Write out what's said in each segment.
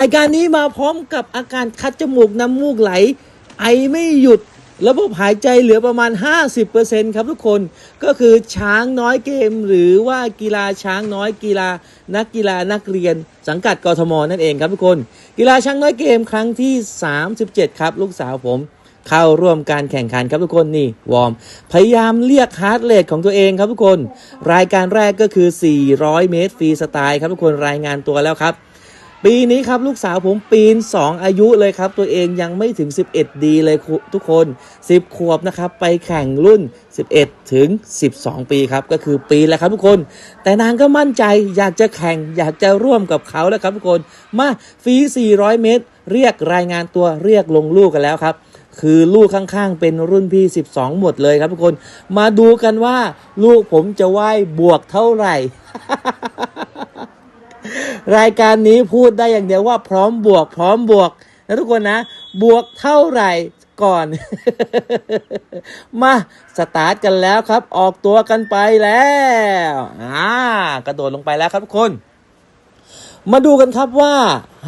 ราการนี้มาพร้อมกับอาการคัดจมูกน้ำมูกไหล ไอไม่หยุดระบบหายใจเหลือประมาณ 50%ครับทุกคนก็คือช้างน้อยเกม หรือว่ากีฬาช้างน้อยกีฬา นักกีฬานักเรียน สังกัดกทมนั่นเองครับทุกคน กีฬาช้างน้อยเกมครั้งที่ 37 ครับลูกสาวผม เข้าร่วมการแข่งขันครับทุกคนนี่วอร์มพยายามเรียกฮาร์ดเรทของตัวเองครับทุกคน รายการแรกก็คือ 400 เมตรฟรีสไตล์ครับทุกคนรายงานตัวแล้วครับ ปีนี้ครับลูกสาวผมปีน 2 อายุเลยครับ ตัวเองยังไม่ถึง 11 ดีเลยทุกคน 10 ขวบนะครับ ไปแข่งรุ่น 11 ถึง 12 ปีครับ ก็คือปีแล้วครับทุกคน แต่นางก็มั่นใจอยากจะแข่งอยากจะร่วมกับเขาแล้วครับทุกคน มาฟรี 400 เมตร เรียกรายงานตัวเรียกลงลูกกันแล้วครับคือลูกข้างๆ เป็นรุ่นพี่ 12 หมดเลยครับทุกคน มาดูกันว่า ลูกผมจะว่ายบวกเท่าไหร่ รายการนี้พูดได้อย่างเดียวว่าพร้อมบวก พร้อมบวกนะทุกคนนะ บวกเท่าไหร่ก่อน มาสตาร์ทกันแล้วครับ ออกตัวกันไปแล้วอ่ากระโดดลงไปแล้วครับทุกคน มาดูกันครับว่า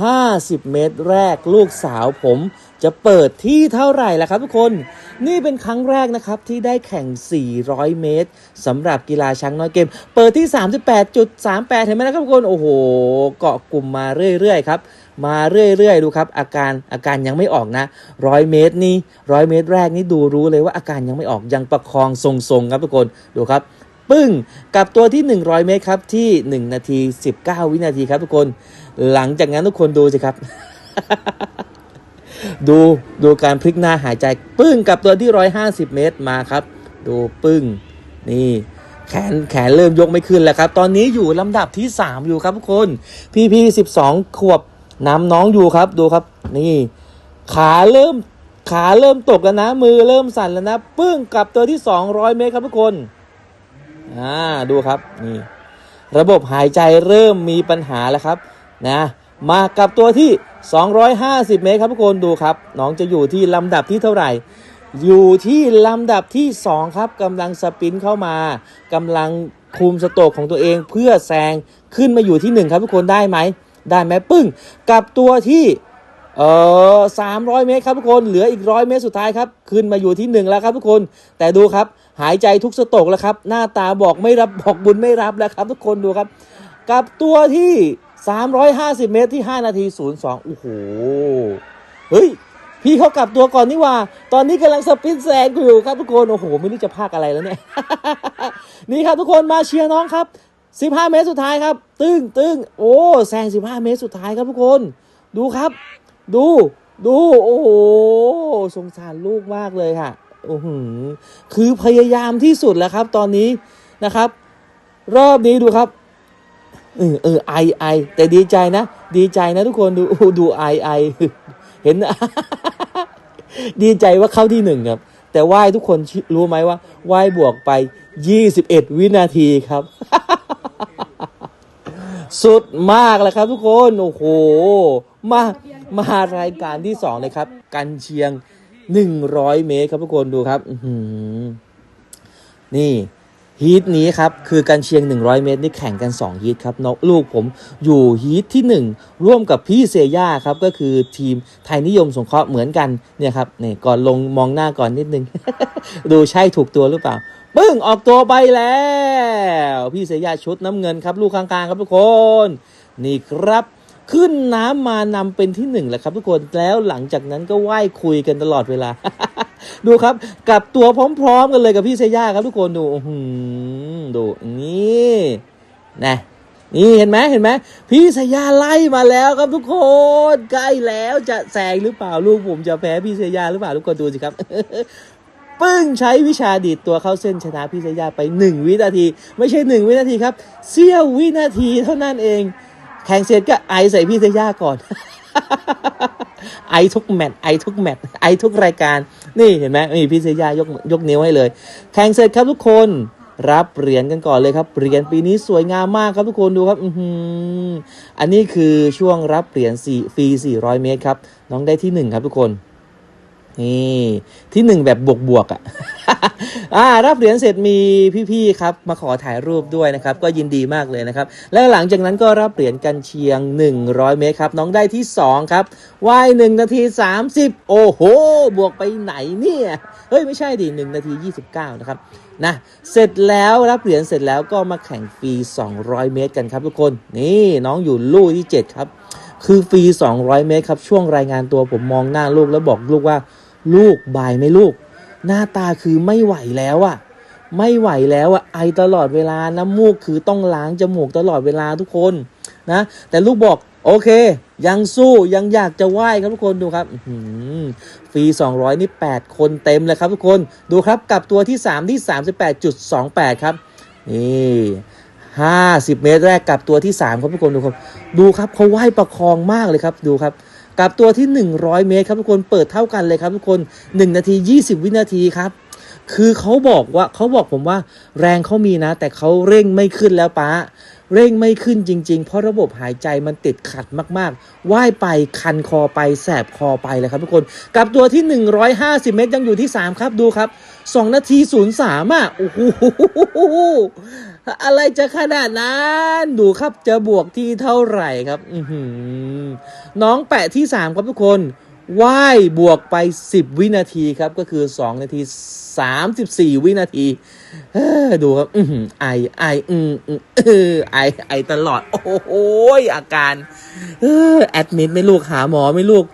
50 เมตรแรกลูกสาวผม จะเปิดที่เท่าไหร่ล่ะครับทุกคน นี่เป็นครั้งแรกนะครับที่ได้แข่ง 400 เมตรสำหรับกีฬาช้างน้อยเกม เปิดที่ 38.38 เห็นไหมนะครับทุกคน โอ้โห เกาะกลุ่มมาเรื่อยๆครับ มาเรื่อยๆ ดูครับ อาการอาการยังไม่ออกนะร้อยเมตรนี่ร้อยเมตรแรกนี่ดูรู้เลยว่าอาการยังไม่ออกยังประคองทรงๆครับทุกคนดูครับปึ้งกับตัวที่ 100 เมตรครับที่ 1 นาที 19 วินาทีครับทุกคน หลังจากนั้นทุกคนดูสิครับ ดูดูการพลิกหน้าหายใจปึ้งกับตัวที่ 150 เมตรมาครับ ดูปึ้งนี่แขนแขนเริ่มยกไม่ขึ้นแล้วครับ ตอนนี้อยู่ลำดับที่ 3 อยู่ครับทุกคน พี่พี่12ขวบน้ำน้องอยู่ครับดูครับ นี่ ขาเริ่มขาเริ่มตกแล้วนะ มือเริ่มสั่นแล้วนะปึ้งกับตัวที่ 200 เมตรครับทุกคนอ่าดูครับนี่ ระบบหายใจเริ่มมีปัญหาแล้วครับ นะ มากับตัวที่ 250 เมตรครับทุกคนดูครับ น้องจะอยู่ที่ลำดับที่เท่าไหร่ อยู่ที่ลำดับที่ 2 ครับกำลังสปินเข้ามากำลังคุมสโตกของตัวเองเพื่อแซงขึ้นมาอยู่ที่ 1 ครับทุกคนได้ไหม ได้ไหมปึ้ง กับตัวที่เออสามร้อยเมตรครับทุกคน เหลืออีกร้อยเมตรสุดท้ายครับ ขึ้นมาอยู่ที่หนึ่งแล้วครับทุกคน แต่ดูครับ หายใจทุกสโตกแล้วครับ หน้าตาบอกไม่รับบอกบุญไม่รับแล้วครับ ทุกคนดูครับ กับตัวที่ 350 เมตรที่ 5 นาที 02 โอ้โห เฮ้ย พี่เขากลับตัวก่อนนี่ว่า ตอนนี้กำลังสปินแซงอยู่ครับทุกคน โอ้โห ไม่รู้จะพากอะไรแล้วเนี่ย นี่ครับทุกคนมาเชียร์น้องครับ 15 เมตรสุดท้ายครับ ตึ้งตึ้งโอ้แซง 15 เมตรสุดท้ายครับทุกคน ดูครับ ดู ดู โอ้โห สงสารลูกมากเลยค่ะ โอ้โห คือพยายามที่สุดแล้วครับ ตอนนี้นะครับ รอบนี้ดูครับ เออเออไอไอแต่ดีใจนะ ดีใจนะทุกคนดูโอ้ดูไอไอเห็น ดีใจว่าเข้าที่หนึ่งครับ แต่ว่ายทุกคนรู้ไหมว่าว่ายบวกไป21วินาทีครับ สุดมากเลยครับทุกคน โอ้โห มามารายการที่สองเลยครับ กันเชียง100เมตรครับทุกคนดูครับนี่ ฮีทนี้ครับ คือกันเชียง 100 เมตรนี่แข่งกัน 2 ฮีทครับน้องลูกผมอยู่ฮีทที่ 1 ร่วมกับพี่เซย่าครับ ก็คือทีมไทยนิยมสงเคราะห์เหมือนกันเนี่ยครับนี่ก่อนลงมองหน้าก่อนนิดนึง ดูใช่ถูกตัวหรือเปล่า ปึ้ง ออกตัวไปแล้ว พี่เสยาชุดน้ำเงินครับ ลูกข้างๆครับทุกคน นี่ครับ ขึ้นน้ำมานำเป็นที่หนึ่งแหละครับ ทุกคนแล้วหลังจากนั้นก็ไหว้คุยกันตลอดเวลา ดูครับกลับตัวพร้อมๆกันเลยกับพี่เซย่าครับทุกคนดูหดูนี่นะนี่เห็นไหมเห็นไหมพี่เซย่าไล่มาแล้วครับทุกคนใกล้แล้วจะแซงหรือเปล่าลูกผมจะแพ้พี่เซย่าหรือเปล่าทุกคนดูสิครับปึ้งใช้วิชาดีดตัวเข้าเส้นชนะพี่เซย่าไป 1 วินาที ไม่ใช่ 1 วินาทีครับเสี้ยววินาทีเท่านั้นเอง แข่งเสร็จก็ไอใส่พี่เซย่าก่อน ไอทุกแมตช์ไอทุกแมตช์ไอทุกรายการ นี่เห็นไหมนี่พี่เซย่ายกยกนิ้วให้เลย แข่งเสร็จครับทุกคนรับเหรียญกันก่อนเลยครับ เหรียญปีนี้สวยงามมากครับทุกคนดูครับ อืออันนี้คือช่วงรับเหรียญสี่ฟรี400 เมตรครับ น้องได้ที่หนึ่งครับทุกคน นี่ที่หนึ่งแบบบวกบวกๆอะอ่ารับเหรียญเสร็จมีพี่ๆครับมาขอถ่ายรูปด้วยนะครับ ก็ยินดีมากเลยนะครับ แล้วหลังจากนั้นก็รับเหรียญกันเชียง 100 เมตรครับ น้องได้ที่ 2 ครับว่าย1นาที 30 โอ้โห บวกไปไหนเนี่ย เฮ้ย ไม่ใช่ดิ1นาที 29 นะครับนะเสร็จแล้วรับเหรียญเสร็จแล้วก็มาแข่งฟรี 200 เมตรกันครับทุกคน นี่น้องอยู่ลู่ที่ 7 ครับ คือฟรี 200 เมตรครับช่วงรายงานตัวผมมองหน้าลูกแล้วบอกลูกว่า ลูกบายไหมลูก หน้าตาคือไม่ไหวแล้วอะไม่ไหวแล้วอะไอตลอดเวลาน้ำมูกคือต้องล้างจมูกตลอดเวลาทุกคนนะ แต่ลูกบอกโอเค ยังสู้ยังอยากจะไหว้ครับทุกคนดูครับอื้อหือฟรี 200 นี่ 8 คนเต็มเลยครับทุกคนดูครับกลับตัวที่ 3 ที่ 38.28 ครับ นี่ห้าสิบเมตรแรกกลับตัวที่สามครับทุกคนดูครับ ดูครับเขาไหว้ประคองมากเลยครับดูครับ กับตัวที่ 100 เมตรครับทุกคนเปิดเท่ากันเลยครับทุกคน 1 นาที 20 วินาทีครับคือเขาบอกว่าเขาบอกผมว่าแรงเขามีนะ แต่เขาเร่งไม่ขึ้นแล้วป้า เร่งไม่ขึ้นจริง ๆ เพราะระบบหายใจมันติดขัดมากๆว่ายไปคันคอไปแสบคอไปเลยครับทุกคน กับตัวที่ 150 เมตรยังอยู่ที่ 3 ครับดูครับ 2 นาที 03อะโอ้โหอะไรจะขนาดนั้น ดูครับจะบวกที่เท่าไหร่ครับ อือ น้องแปะที่ 3 ครับทุกคนว่ายบวกไป 10 วินาทีครับ ก็คือ 2 นาที 34 วินาทีดูครับ อือไอไออืออไอไอตลอด โอ้โหอาการเออแอดมิดไม่ลูกหาหมอไม่ลูก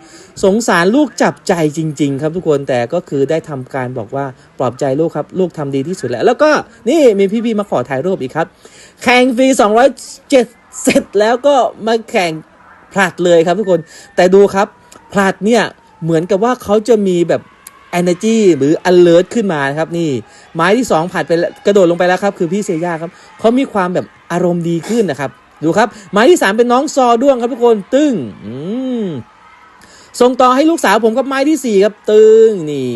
สงสารลูกจับใจจริง ๆ ครับทุกคนแต่ก็คือได้ทำการบอกว่าปลอบใจลูกครับ ลูกทำดีที่สุดแล้ว แล้วก็นี่มีพี่ๆมาขอถ่ายรูปอีกครับ แข่งฟรี207เสร็จแล้วก็มาแข่ง ผลัดเลยครับทุกคนแต่ดูครับผลัดเนี่ยเหมือนกับว่าเขาจะมีแบบ energy หรือ alert ขึ้นมาครับนี่ไม้ที่ 2ผัดไปกระโดดลงไปแล้วครับ คือพี่เซย่าครับเขามีความแบบอารมณ์ดีขึ้นนะครับ ดูครับ ไม้ที่ 3 เป็นน้องซอด้วงครับทุกคนตึ้งส่งต่อให้ลูกสาวผมกับไม้ที่ 4 ครับ ตึงนี่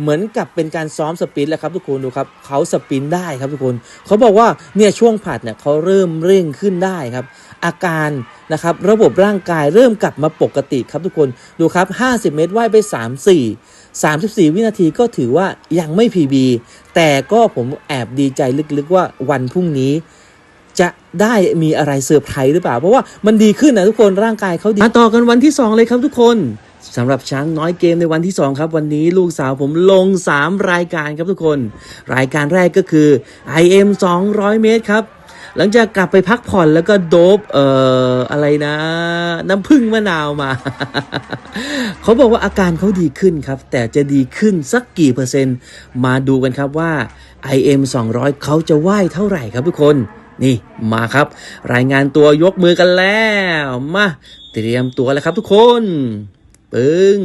เหมือนกับเป็นการซ้อมสปินแล้วครับทุกคนดูครับเขาสปินได้ครับทุกคนเขาบอกว่าเนี่ยช่วงผัดเนี่ยเขาเริ่มเร่งขึ้นได้ครับ อาการนะครับระบบร่างกายเริ่มกลับมาปกติครับทุกคนดูครับ 50 เมตรว่ายไป 3 4 34 วินาทีก็ถือว่ายังไม่ PB แต่ก็ผมแอบดีใจลึกๆว่าวันพรุ่งนี้จะได้มีอะไรเซอร์ไพรส์หรือเปล่า เพราะว่ามันดีขึ้นนะทุกคนร่างกายเขาดี มาต่อกันวันที่ 2 เลยครับทุกคนสำหรับช้างน้อยเกมในวันที่ 2 ครับ วันนี้ลูกสาวผมลง 3 รายการครับทุกคน รายการแรกก็คือ IM 200 เมตรครับ หลังจากกลับไปพักผ่อนแล้วก็โดบเอ่ออะไรนะ น้ำผึ้งมะนาวมา เขาบอกว่าอาการเขาดีขึ้นครับ แต่จะดีขึ้นสักกี่เปอร์เซ็นต์ มาดูกันครับว่า IM 200 เขาจะว่ายเท่าไหร่ครับทุกคนนี่มาครับ รายงานตัวยกมือกันแล้ว มา เตรียมตัวแล้วครับทุกคน ปึ้ง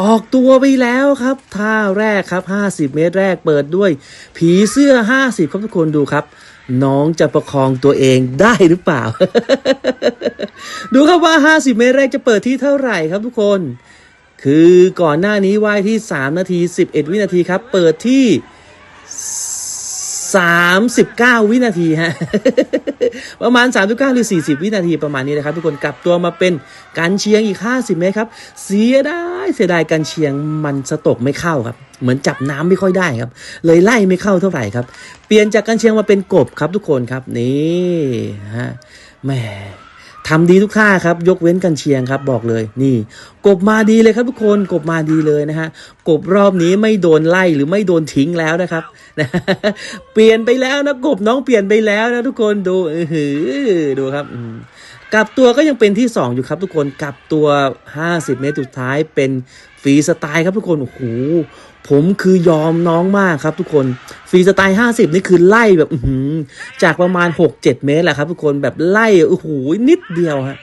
ออกตัวไปแล้วครับท่าแรกครับ 50 เมตรแรกเปิดด้วย ผีเสื้อ 50 ครับทุกคนดูครับ น้องจะประคองตัวเองได้หรือเปล่า ดูครับว่า 50 เมตรแรกจะเปิดที่เท่าไหร่ครับทุกคน คือก่อนหน้านี้ว่ายที่ 3 นาที 11 วินาทีครับ เปิดที่ 39 วินาทีฮะ ประมาณ 39 หรือ 40 วินาทีประมาณนี้นะครับ ทุกคนกลับตัวมาเป็นการเชียงอีก 50 เมตรครับ เสียดายเสียดายการเชียงมันสตกไม่เข้าครับ เหมือนจับน้ำไม่ค่อยได้ครับ เลยไล่ไม่เข้าเท่าไหร่ครับ เปลี่ยนจากการเชียงมาเป็นกบครับทุกคนครับนี่ฮะแหม ทำดีทุกท่าครับ ยกเว้นกันเชียงครับบอกเลยนี่ กบมาดีเลยครับทุกคนกบมาดีเลยนะฮะกบรอบนี้ไม่โดนไล่หรือไม่โดนทิ้งแล้วนะครับนะเปลี่ยนไปแล้วนะกบน้องเปลี่ยนไปแล้วนะทุกคนดูเออหือดูครับอื กลับตัวก็ยังเป็นที่ 2 อยู่ครับทุกคนกลับตัว 50 เมตรสุดท้ายเป็นฟรีสไตล์ครับทุกคนโอ้โหผมคือยอมน้องมากครับทุกคนฟรีสไตล์ 50 นี่คือไล่แบบหืจากประมาณ 6-7 เมตรแหละครับทุกคนแบบไล่โอ้โหนิดเดียวฮะ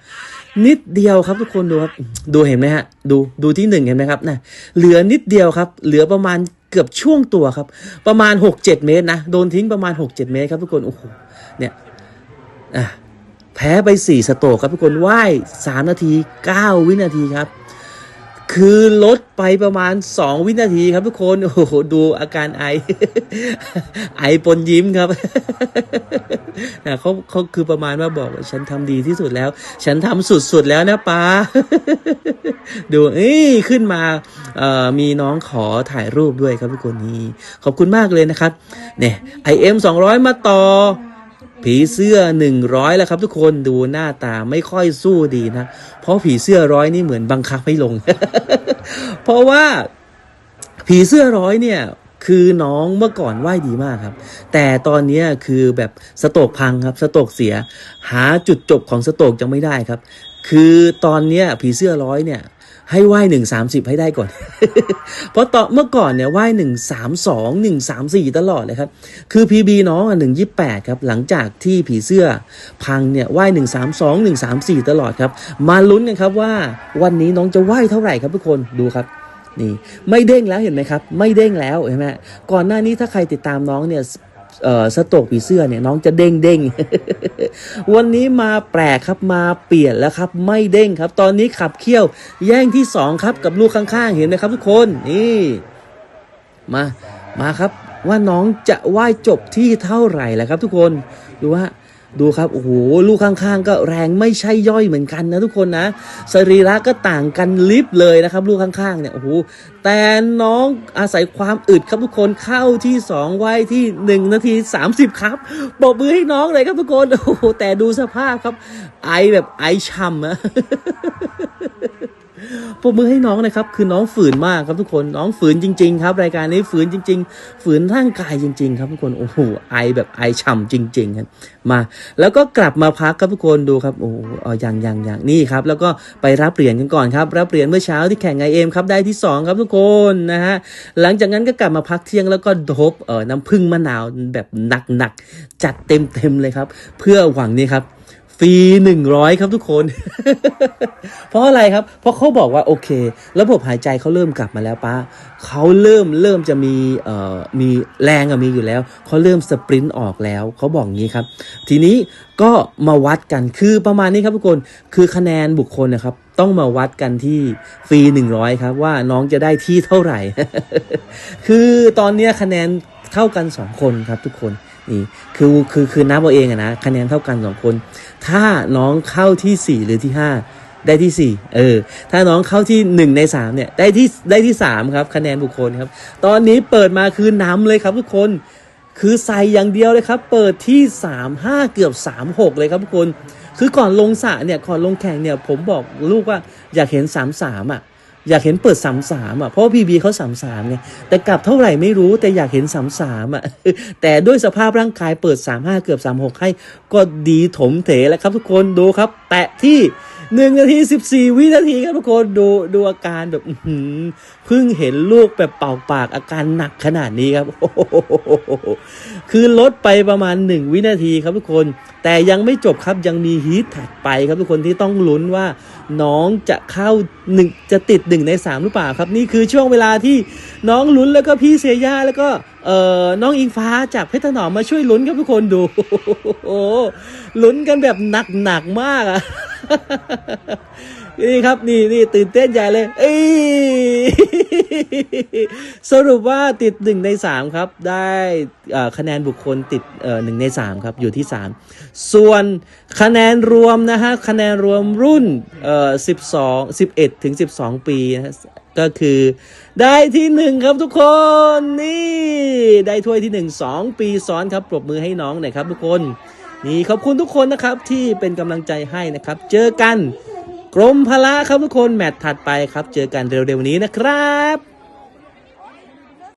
นิดเดียวครับทุกคนดูครับ ดูเห็นไหมฮะ ดูดูที่หนึ่งเห็นไหมครับนะเหลือนิดเดียวครับ เหลือประมาณเกือบช่วงตัวครับ ประมาณ 6-7 เมตรนะ โดนทิ้งประมาณ 6-7 เมตรครับทุกคนโอ้โหเนี่ยอะ แพ้ไป 4 สโตกครับทุกคนว่าย 3 นาที 9 วินาทีครับ คือลดไปประมาณ 2 วินาทีครับทุกคน โอ้โห ดูอาการไอ ไอปนยิ้มครับนะเขาเขาคือประมาณว่าบอกว่าฉันทำดีที่สุดแล้ว ฉันทำสุดๆแล้วนะป้า ดูเอ้ยขึ้นมาเอ่อมีน้องขอถ่ายรูปด้วยครับทุกคนนี่ขอบคุณมากเลยนะครับ เนี่ยไอเอ็มสองร้อยมาต่อ ผีเสื้อหนึ่งร้อยแล้วครับทุกคนดูหน้าตาไม่ค่อยสู้ดีนะ เพราะผีเสื้อร้อยนี่เหมือนบังคับให้ลง เพราะว่าผีเสื้อร้อยเนี่ยคือน้องเมื่อก่อนว่ายดีมากครับ แต่ตอนนี้คือแบบสโตกพังครับ สโตกเสีย หาจุดจบของสโตกยังไม่ได้ครับ คือตอนนี้ผีเสื้อร้อยเนี่ย ให้ว่ายหนึ่งสามสิบให้ได้ก่อน เพราะตอนเมื่อก่อนเนี่ยว่ายหนึ่งสามสองหนึ่งสามสี่ตลอดเลยครับ คือ PB น้องอะหนึ่งยี่แปดครับ หลังจากที่ผีเสื้อพังเนี่ยว่ายหนึ่งสามสองหนึ่งสามสี่ตลอดครับ มาลุ้นกันครับว่าวันนี้น้องจะว่ายเท่าไหร่ครับทุกคนดูครับนี่ไม่เด้งแล้วเห็นไหมครับ ไม่เด้งแล้วเห็นไหมก่อนหน้านี้ถ้าใครติดตามน้องเนี่ย เอ่อสโตกผีเสื้อเนี่ยน้องจะเด้งเด้งวันนี้มาแปลกครับมาเปลี่ยนแล้วครับไม่เด้งครับ ตอนนี้ขับเคี่ยวแย่งที่สองครับกับลูกข้างๆเห็นไหมครับทุกคนนี่มามาครับว่าน้องจะไหวจบที่เท่าไหร่แล้วครับทุกคนดูว่า ดูครับโอ้โหลูกข้างๆ ก็แรงไม่ใช่ย่อยเหมือนกันนะทุกคนนะสรีระก็ต่างกันลิบเลยนะครับลูกข้างๆเนี่ยโอ้โหแต่น้องอาศัยความอึดครับทุกคนเข้าที่สองไว้ที่หนึ่งนาทีสามสิบครับปรบมือให้น้องเลยครับทุกคนโอ้โหแต่ดูสภาพครับ ไอแบบไอช่ำอะ ปรบมือให้น้องนะครับ คือน้องฝืนมากครับทุกคนน้องฝืนจริง ๆ ครับ รายการนี้ฝืนจริง ๆ ฝืนร่างกายจริง ๆ ครับทุกคนโอ้โหไอแบบไอฉ่ำจริงๆครับมา แล้วก็กลับมาพักครับทุกคนดูครับโอ้โหออยังยังยังนี่ครับแล้วก็ไปรับเหรียญกันก่อนครับรับเหรียญเมื่อเช้าที่แข่งไอเอ็มครับได้ที่สองครับทุกคนนะฮะหลังจากนั้นก็กลับมาพักเที่ยงแล้วก็ดบเออน้ำผึ้งมะนาวแบบหนักๆจัดเต็มๆเลยครับ เพื่อหวังนี้ครับ ฟรีหนึ่งร้อยครับทุกคน เพราะอะไรครับ เพราะเขาบอกว่าโอเค ระบบหายใจเขาเริ่มกลับมาแล้วป้าเขาเริ่มเริ่มจะมีเอ่อมีแรงอะมีอยู่แล้วเขาเริ่มสปรินต์ออกแล้วเขาบอกงี้ครับ ทีนี้ก็มาวัดกันคือประมาณนี้ครับทุกคนคือคะแนนบุคคลนะครับ ต้องมาวัดกันที่ฟรีหนึ่งร้อยครับ ว่าน้องจะได้ที่เท่าไหร่ คือตอนเนี้ยคะแนนเท่ากันสองคนครับทุกคน นี่คือคือคือนับเอาเองอะนะคะแนนเท่ากันสองคน ถ้าน้องเข้าที่สี่หรือที่ห้าได้ที่สี่เออ ถ้าน้องเข้าที่หนึ่งในสามเนี่ย ได้ที่ได้ที่สามครับ คะแนนบุคคลครับ ตอนนี้เปิดมาคือนำเลยครับทุกคน คือใส่อย่างเดียวเลยครับ เปิดที่สามห้าเกือบสามหกเลยครับทุกคน คือก่อนลงสระเนี่ย ก่อนลงแข่งเนี่ย ผมบอกลูกว่าอยากเห็นสามสามอะ อยากเห็นเปิดสามสามอะเพราะพีบีเขาสามสามไงแต่กลับเท่าไหร่ไม่รู้แต่อยากเห็นสามสามอะแต่ด้วยสภาพร่างกายเปิดสามห้าเกือบสามหกให้ก็ดีถมเถแล้วครับทุกคนดูครับ แตะที่หนึ่งนาทีสิบสี่วินาทีครับทุกคนดูดูอาการแบบหือเพิ่งเห็นลูกแบบเป่าปากอาการหนักขนาดนี้ครับคือลดไปประมาณหนึ่งวินาทีครับทุกคนแต่ยังไม่จบครับยังมีฮีทถัดไปครับทุกคนที่ต้องลุ้นว่าน้องจะเข้าหนึ่งจะติดหนึ่งในสามหรือเปล่าครับ นี่คือช่วงเวลาที่น้องลุ้นแล้วก็พี่เซย่าแล้วก็เอ่อน้องอิงฟ้าจากเพชรถนอมมาช่วยลุ้นครับทุกคนดูโอ้ลุ้นกันแบบหนักหนักมากอะ นี่ครับนี่นี่ตื่นเต้นใหญ่เลยเอ้สรุปว่าติดหนึ่งในสามครับ ได้คะแนนบุคคลติดหนึ่งในสามครับอยู่ที่สามส่วนคะแนนรวมนะฮะคะแนนรวมรุ่นเอ่อสิบสองสิบเอ็ดถึงสิบสองปีนะฮะก็คือได้ที่หนึ่งครับทุกคนนี่ได้ถ้วยที่หนึ่งสองปีซ้อนครับปรบมือให้น้องหน่อยครับทุกคนนี่ขอบคุณทุกคนนะครับที่เป็นกำลังใจให้นะครับ เจอกัน กรมพละครับทุกคนแมตช์ถัดไปครับ เจอกันเร็วๆนี้นะครับ